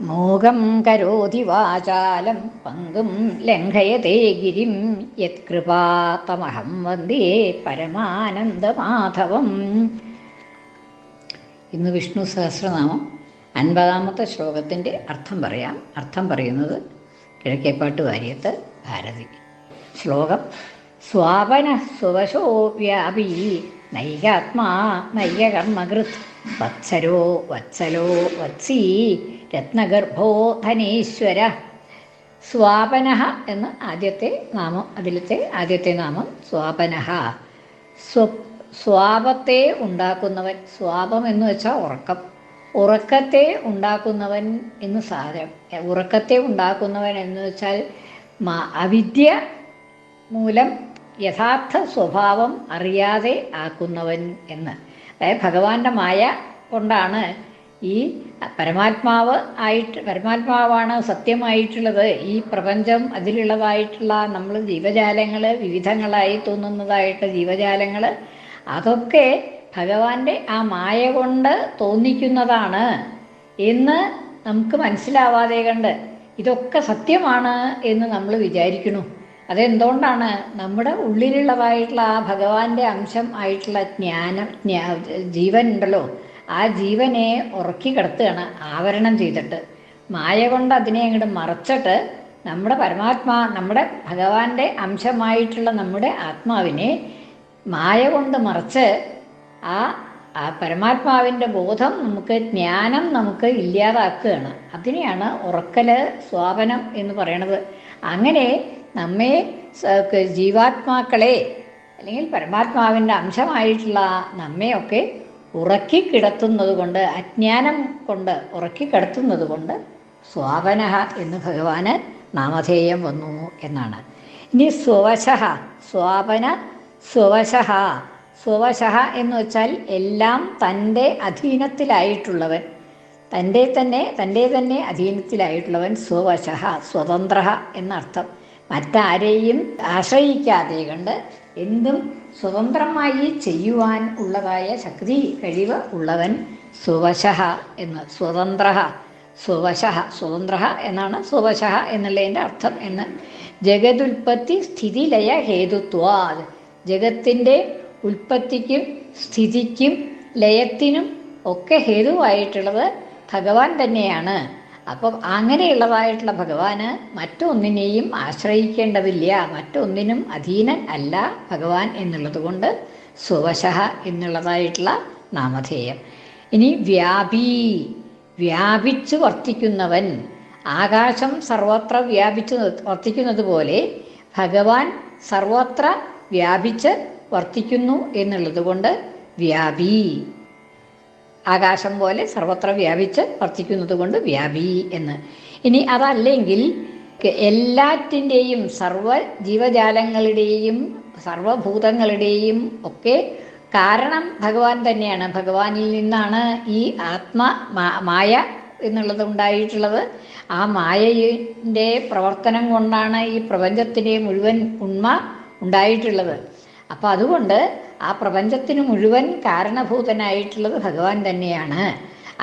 മൂകം കരോതി വാചാലം പങ്കും ലംഘയത്തെ ഗിരിം. യത്കൃപാത്തമഹം വന്ദേ പരമാനന്ദമാധവം. ഇന്ന് വിഷ്ണു സഹസ്രനാമം അൻപതാമത്തെ ശ്ലോകത്തിന്റെ അർത്ഥം പറയാം. അർത്ഥം പറയുന്നത് കിഴക്കേപ്പാട്ട് വാര്യത്ത് ഭാരതി. ശ്ലോകം സ്വാപന സുവശോ വ്യാപി നൈകാത്മാ നൈകകർമ്മകൃത്. വത്സരോ വത്സലോ വത്സീ രത്നഗർഭോ ധനീശ്വര സ്വാപനഃ എന്ന് ആദ്യത്തെ നാമം അതിലത്തെ ആദ്യത്തെ നാമം സ്വാപനഃ സ്വ സ്വാപത്തെ ഉണ്ടാക്കുന്നവൻ സ്വാപം എന്ന് വെച്ചാൽ ഉറക്കം. ഉറക്കത്തെ ഉണ്ടാക്കുന്നവൻ എന്ന് സാധനം ഉറക്കത്തെ ഉണ്ടാക്കുന്നവൻ എന്ന് വെച്ചാൽ അവിദ്യ മൂലം യഥാർത്ഥ സ്വഭാവം അറിയാതെ ആക്കുന്നവൻ എന്ന്. അതായത് ഭഗവാന്റെ മായ കൊണ്ടാണ് ഈ പരമാത്മാവ് ആയിട്ട് പരമാത്മാവാണ് സത്യമായിട്ടുള്ളത്. ഈ പ്രപഞ്ചം അതിലുള്ളതായിട്ടുള്ള നമ്മൾ ജീവജാലങ്ങൾ വിവിധങ്ങളായി തോന്നുന്നതായിട്ട് ജീവജാലങ്ങൾ അതൊക്കെ ഭഗവാന്റെ ആ മായ കൊണ്ട് തോന്നിക്കുന്നതാണ് എന്ന് നമുക്ക് മനസ്സിലാവാതെ കണ്ട് ഇതൊക്കെ സത്യമാണ് എന്ന് നമ്മൾ വിചാരിക്കുന്നു. അതെന്തുകൊണ്ടാണ്? നമ്മുടെ ഉള്ളിലുള്ളതായിട്ടുള്ള ആ ഭഗവാന്റെ അംശം ആയിട്ടുള്ള ജ്ഞാനം ജ്ഞാ ജീവൻ ഉണ്ടല്ലോ. ആ ജീവനെ ഉറക്കി കിടത്തുകയാണ് ആവരണം ചെയ്തിട്ട്. മായ കൊണ്ട് അതിനെ അങ്ങോട്ട് മറച്ചിട്ട് നമ്മുടെ പരമാത്മാ നമ്മുടെ ഭഗവാന്റെ അംശമായിട്ടുള്ള നമ്മുടെ ആത്മാവിനെ മായ കൊണ്ട് മറച്ച് ആ ആ പരമാത്മാവിന്റെ ബോധം നമുക്ക് ജ്ഞാനം നമുക്ക് ഇല്ലാതാക്കുകയാണ്. അതിനെയാണ് ഉറക്കൽ സ്വാപനം എന്ന് പറയണത്. അങ്ങനെ നമ്മെ ജീവാത്മാക്കളെ അല്ലെങ്കിൽ പരമാത്മാവിന്റെ അംശമായിട്ടുള്ള നമ്മെയൊക്കെ ഉറക്കി കിടത്തുന്നത് കൊണ്ട് അജ്ഞാനം കൊണ്ട് ഉറക്കി കിടത്തുന്നത് കൊണ്ട് സ്വാപനഹ എന്ന് ഭഗവാന് നാമധേയം വന്നു എന്നാണ്. ഇനി സ്വവശഹ സ്വാപന സ്വവശഹ. സ്വവശഹ എന്ന് വെച്ചാൽ എല്ലാം തന്റെ അധീനത്തിലായിട്ടുള്ളവൻ. തന്റെ തന്നെ തന്റെ തന്നെ അധീനത്തിലായിട്ടുള്ളവൻ സ്വവശഹ സ്വതന്ത്ര എന്നർത്ഥം. മറ്റാരെയും ആശ്രയിക്കാതെ കണ്ട് എന്തും സ്വതന്ത്രമായി ചെയ്യുവാൻ ഉള്ളതായ ശക്തി കഴിവ് ഉള്ളവൻ സുവശഹ എന്ന് സ്വതന്ത്ര സുവശഹ സ്വതന്ത്ര എന്നാണ് സുവശഹ എന്നുള്ളതിന്റെ അർത്ഥം എന്ന്. ജഗതുൽപ്പത്തി സ്ഥിതിലയ ഹേതുത്വാത്. ജഗത്തിന്റെ ഉൽപ്പത്തിക്കും സ്ഥിതിക്കും ലയത്തിനും ഒക്കെ ഹേതുവായിട്ടുള്ളത് ഭഗവാൻ തന്നെയാണ്. അപ്പം അങ്ങനെയുള്ളതായിട്ടുള്ള ഭഗവാന് മറ്റൊന്നിനെയും ആശ്രയിക്കേണ്ടതില്ല. മറ്റൊന്നിനും അധീനൻ അല്ല ഭഗവാൻ എന്നുള്ളത് കൊണ്ട് സുവശഹ എന്നുള്ളതായിട്ടുള്ള നാമധേയം. ഇനി വ്യാപി വ്യാപിച്ചു വർത്തിക്കുന്നവൻ ആകാശം സർവത്ര വ്യാപിച്ചു വർത്തിക്കുന്നത് പോലെ ഭഗവാൻ സർവത്ര വ്യാപിച്ച് വർത്തിക്കുന്നു എന്നുള്ളത് കൊണ്ട് വ്യാപി. ആകാശം പോലെ സർവത്ര വ്യാപിച്ച് വർത്തിക്കുന്നത് കൊണ്ട് വ്യാപി എന്ന്. ഇനി അതല്ലെങ്കിൽ എല്ലാറ്റിന്റെയും സർവ ജീവജാലങ്ങളുടെയും സർവഭൂതങ്ങളുടെയും ഒക്കെ കാരണം ഭഗവാൻ തന്നെയാണ്. ഭഗവാനിൽ നിന്നാണ് ഈ ആത്മ മായ എന്നുള്ളത് ഉണ്ടായിട്ടുള്ളത്. ആ മായയുടെ പ്രവർത്തനം കൊണ്ടാണ് ഈ പ്രപഞ്ചത്തിന്റെ മുഴുവൻ ഉണ്മ ഉണ്ടായിട്ടുള്ളത്. അപ്പോൾ അതുകൊണ്ട് ആ പ്രപഞ്ചത്തിന് മുഴുവൻ കാരണഭൂതനായിട്ടുള്ളത് ഭഗവാൻ തന്നെയാണ്.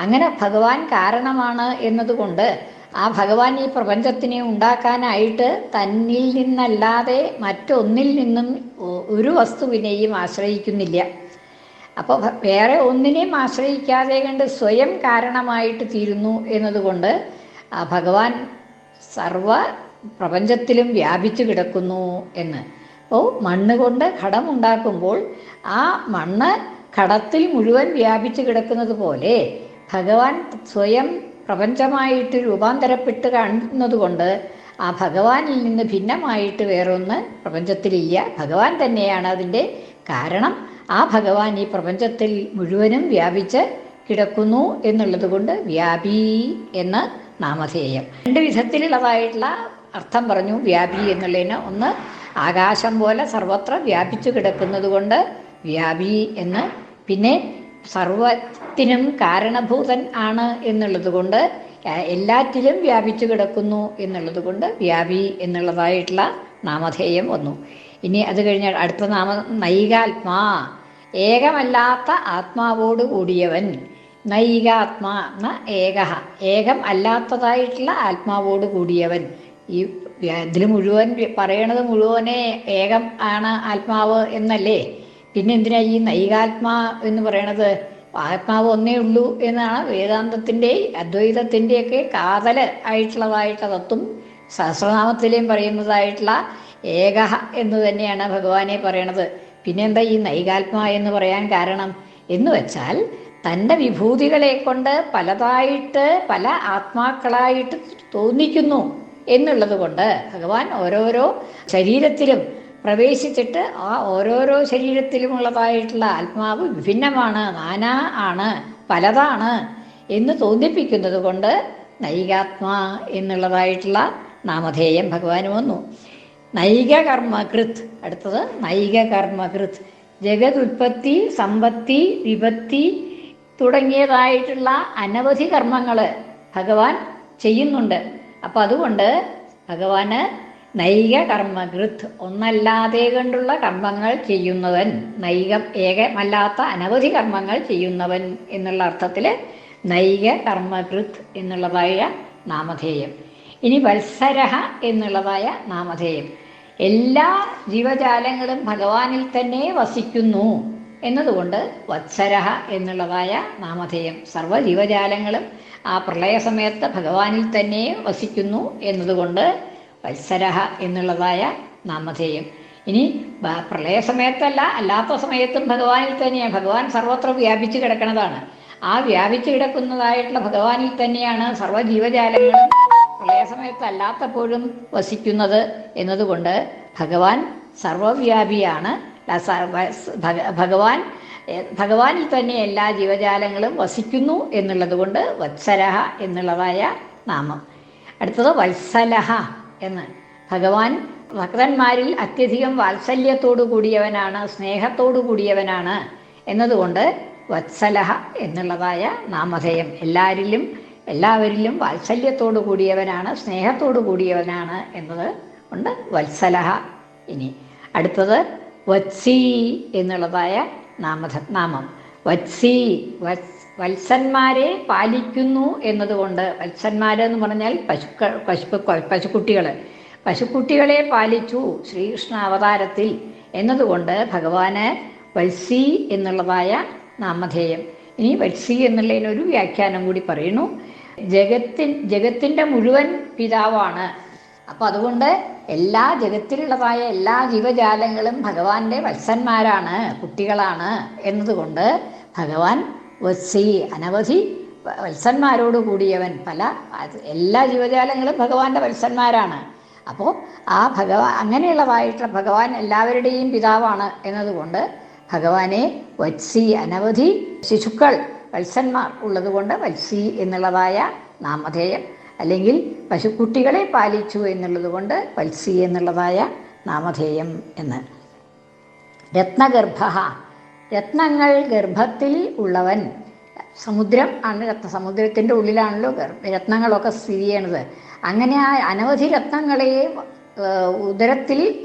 അങ്ങനെ ഭഗവാൻ കാരണമാണ് എന്നതുകൊണ്ട് ആ ഭഗവാൻ ഈ പ്രപഞ്ചത്തിനെ ഉണ്ടാക്കാനായിട്ട് തന്നിൽ നിന്നല്ലാതെ മറ്റൊന്നിൽ നിന്നും ഒരു വസ്തുവിനെയും ആശ്രയിക്കുന്നില്ല. അപ്പോൾ വേറെ ഒന്നിനെയും ആശ്രയിക്കാതെ കണ്ട് സ്വയം കാരണമായിട്ട് തീരുന്നു എന്നതുകൊണ്ട് ആ ഭഗവാൻ സർവ പ്രപഞ്ചത്തിലും വ്യാപിച്ചു കിടക്കുന്നു എന്ന്. അപ്പോൾ മണ്ണ് കൊണ്ട് ഘടമുണ്ടാക്കുമ്പോൾ ആ മണ്ണ് ഘടത്തിൽ മുഴുവൻ വ്യാപിച്ചു കിടക്കുന്നത് പോലെ ഭഗവാൻ സ്വയം പ്രപഞ്ചമായിട്ട് രൂപാന്തരപ്പെട്ട് കാണുന്നതുകൊണ്ട് ആ ഭഗവാനിൽ നിന്ന് ഭിന്നമായിട്ട് വേറൊന്ന് പ്രപഞ്ചത്തിലില്ല. ഭഗവാൻ തന്നെയാണ് അതിന്റെ കാരണം. ആ ഭഗവാൻ ഈ പ്രപഞ്ചത്തിൽ മുഴുവനും വ്യാപിച്ച് കിടക്കുന്നു എന്നുള്ളത് കൊണ്ട് വ്യാപി എന്ന് നാമധേയം. രണ്ട് വിധത്തിലുള്ളതായിട്ടുള്ള അർത്ഥം പറഞ്ഞു വ്യാപി എന്നുള്ളതിന് ഒന്ന് ആകാശം പോലെ സർവത്ര വ്യാപിച്ചു കിടക്കുന്നതുകൊണ്ട് വ്യാപി എന്ന് പിന്നെ സർവത്തിനും കാരണഭൂതൻ ആണ് എന്നുള്ളത് കൊണ്ട് എല്ലാറ്റിലും വ്യാപിച്ചു കിടക്കുന്നു എന്നുള്ളത് കൊണ്ട് വ്യാപി എന്നുള്ളതായിട്ടുള്ള നാമധേയം വന്നു. ഇനി അത് കഴിഞ്ഞാൽ അടുത്ത നാമം നൈകാത്മാ. ഏകമല്ലാത്ത ആത്മാവോട് കൂടിയവൻ. നൈകാത്മാ ഏക ഏകം അല്ലാത്തതായിട്ടുള്ള ആത്മാവോട് കൂടിയവൻ. ഈ ഇതിൽ മുഴുവൻ പറയണത് മുഴുവനെ ഏകം ആണ് ആത്മാവ് എന്നല്ലേ? പിന്നെ എന്തിനാ ഈ നൈകാത്മാ എന്ന് പറയണത്? ആത്മാവ് ഒന്നേ ഉള്ളൂ എന്നാണ് വേദാന്തത്തിന്റെ അദ്വൈതത്തിന്റെയൊക്കെ കാതൽ ആയിട്ടുള്ളതായിട്ടുള്ള തത്വം സഹസ്രനാമത്തിലെയും പറയുന്നതായിട്ടുള്ള ഏക എന്ന് തന്നെയാണ് ഭഗവാനെ പറയണത്. പിന്നെന്താ ഈ നൈകാത്മ എന്ന് പറയാൻ കാരണം? എന്ന് വെച്ചാൽ തന്റെ വിഭൂതികളെ കൊണ്ട് പലതായിട്ട് പല ആത്മാക്കളായിട്ട് തോന്നിക്കുന്നു. എന്നുള്ളത് കൊണ്ട് ഭഗവാൻ ഓരോരോ ശരീരത്തിലും പ്രവേശിച്ചിട്ട് ആ ഓരോരോ ശരീരത്തിലുമുള്ളതായിട്ടുള്ള ആത്മാവ് വിഭിന്നമാണ് നാനാ ആണ് പലതാണ് എന്ന് തോന്നിപ്പിക്കുന്നത് കൊണ്ട് നൈകാത്മാ എന്നുള്ളതായിട്ടുള്ള നാമധേയം ഭഗവാന് വന്നു. നൈകകർമ്മകൃത് അടുത്തത് നൈകകർമ്മകൃത്. ജഗതുൽപത്തി സമ്പത്തി വിപത്തി തുടങ്ങിയതായിട്ടുള്ള അനവധി കർമ്മങ്ങൾ ഭഗവാൻ ചെയ്യുന്നുണ്ട്. അപ്പം അതുകൊണ്ട് ഭഗവാന് നൈക കർമ്മകൃത് ഒന്നല്ലാതെ കൊണ്ടുള്ള കർമ്മങ്ങൾ ചെയ്യുന്നവൻ നൈകം ഏകമല്ലാത്ത അനവധി കർമ്മങ്ങൾ ചെയ്യുന്നവൻ എന്നുള്ള അർത്ഥത്തിൽ നൈക കർമ്മകൃത് എന്നുള്ളതായ നാമധേയം. ഇനി വത്സരഹ എന്നുള്ളതായ നാമധേയം. എല്ലാ ജീവജാലങ്ങളും ഭഗവാനിൽ തന്നെ വസിക്കുന്നു. എന്നതുകൊണ്ട് വത്സരഹ എന്നുള്ളതായ നാമധേയം. സർവ ജീവജാലങ്ങളും ആ പ്രളയ സമയത്ത് ഭഗവാനിൽ തന്നെ വസിക്കുന്നു എന്നതുകൊണ്ട് വത്സരഹ എന്നുള്ളതായ നാമധേയം. ഇനി പ്രളയ സമയത്തല്ല അല്ലാത്ത സമയത്തും ഭഗവാനിൽ തന്നെയാണ്. ഭഗവാൻ സർവത്ര വ്യാപിച്ചു കിടക്കുന്നതാണ് ആ വ്യാപിച്ചു കിടക്കുന്നതായിട്ടുള്ള ഭഗവാനിൽ തന്നെയാണ് സർവ ജീവജാലങ്ങളും പ്രളയ സമയത്ത് അല്ലാത്തപ്പോഴും വസിക്കുന്നത് എന്നതുകൊണ്ട് ഭഗവാൻ സർവവ്യാപിയാണ് ഭഗവാൻ ഭഗവാനിൽ തന്നെ എല്ലാ ജീവജാലങ്ങളും വസിക്കുന്നു എന്നുള്ളത് കൊണ്ട് വത്സരഹ എന്നുള്ളതായ നാമം. അടുത്തത് വത്സലഹ എന്ന്. ഭഗവാൻ ഭക്തന്മാരിൽ അത്യധികം വാത്സല്യത്തോടു കൂടിയവനാണ് സ്നേഹത്തോടു കൂടിയവനാണ് എന്നതുകൊണ്ട് വത്സലഹ എന്നുള്ളതായ നാമധേയം. എല്ലാവരിലും എല്ലാവരിലും വാത്സല്യത്തോടു കൂടിയവനാണ് സ്നേഹത്തോടു കൂടിയവനാണ് എന്നത് കൊണ്ട് വത്സലഹ ഇനി. അടുത്തത് വത്സി എന്നുള്ളതായ നാമധ നാമം. വത്സി വത്സന്മാരെ പാലിക്കുന്നു എന്നതുകൊണ്ട് വത്സന്മാരെന്ന് പറഞ്ഞാൽ പശുക്കൾ പശു പശുക്കുട്ടികൾ പശുക്കുട്ടികളെ പാലിച്ചു ശ്രീകൃഷ്ണ അവതാരത്തിൽ എന്നതുകൊണ്ട് ഭഗവാന് വത്സി എന്നുള്ളതായ നാമധേയം. ഇനി വത്സി എന്നുള്ളതിനൊരു വ്യാഖ്യാനം കൂടി പറയുന്നു. ജഗത്തിൻ ജഗത്തിന്റെ മുഴുവൻ പിതാവാണ്. അപ്പം അതുകൊണ്ട് എല്ലാ ജഗത്തിലുള്ളതായ എല്ലാ ജീവജാലങ്ങളും ഭഗവാന്റെ വത്സന്മാരാണ് കുട്ടികളാണ് എന്നതുകൊണ്ട് ഭഗവാൻ വത്സി അനവധി വത്സന്മാരോട് കൂടിയവൻ പല എല്ലാ ജീവജാലങ്ങളും ഭഗവാന്റെ വത്സന്മാരാണ്. അപ്പോൾ ആ ഭഗവാൻ അങ്ങനെയുള്ളതായിട്ടുള്ള ഭഗവാൻ എല്ലാവരുടെയും പിതാവാണ് എന്നതുകൊണ്ട് ഭഗവാനെ വത്സി അനവധി ശിശുക്കൾ വത്സന്മാർ ഉള്ളതുകൊണ്ട് വത്സി എന്നുള്ളതായ നാമധേയം അല്ലെങ്കിൽ പശുക്കുട്ടികളെ പാലിച്ചു എന്നുള്ളത് കൊണ്ട് എന്നുള്ളതായ നാമധേയം എന്ന്. രത്നഗർഭ. രത്നങ്ങൾ ഗർഭത്തിൽ ഉള്ളവൻ സമുദ്രം ആണ് രത്ന സമുദ്രത്തിന്റെ ഉള്ളിലാണല്ലോ രത്നങ്ങളൊക്കെ സ്ഥിതി ചെയ്യണത്. അങ്ങനെ ആ അനവധി രത്നങ്ങളെ ഉദരത്തിൽ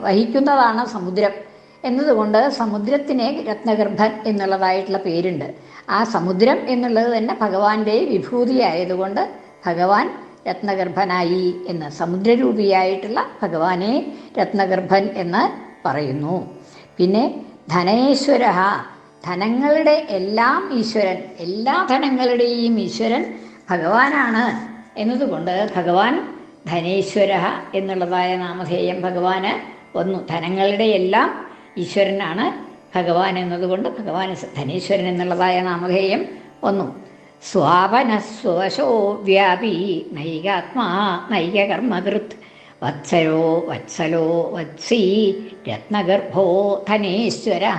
വഹിക്കുന്നതാണ് സമുദ്രം. എന്നതുകൊണ്ട് സമുദ്രത്തിനെ രത്നഗർഭൻ എന്നുള്ളതായിട്ടുള്ള പേരുണ്ട്. ആ സമുദ്രം എന്നുള്ളത് തന്നെ ഭഗവാന്റെ വിഭൂതിയായതുകൊണ്ട് ഭഗവാൻ രത്നഗർഭനായി എന്ന് സമുദ്രരൂപിയായിട്ടുള്ള ഭഗവാനെ രത്നഗർഭൻ എന്ന് പറയുന്നു. പിന്നെ ധനേശ്വര ധനങ്ങളുടെ എല്ലാം ഈശ്വരൻ എല്ലാ ധനങ്ങളുടെയും ഈശ്വരൻ ഭഗവാനാണ് എന്നതുകൊണ്ട് ഭഗവാൻ ധനേശ്വര എന്നുള്ളതായ നാമധേയം ഭഗവാന് വന്നു. ധനങ്ങളുടെ എല്ലാം ഈശ്വരനാണ്. ഭഗവാൻ എന്നതുകൊണ്ട് ഭഗവാൻ ധനേശ്വരൻ എന്നുള്ളതായ നാമധേയം ഒന്നു സ്വാപനസ്വശോ വ്യാപി നൈകാത്മാ നൈകകർമ്മകൃത്. വത്സരോ വത്സലോ വത്സീ രത്നഗർഭോ ധനേശ്വര.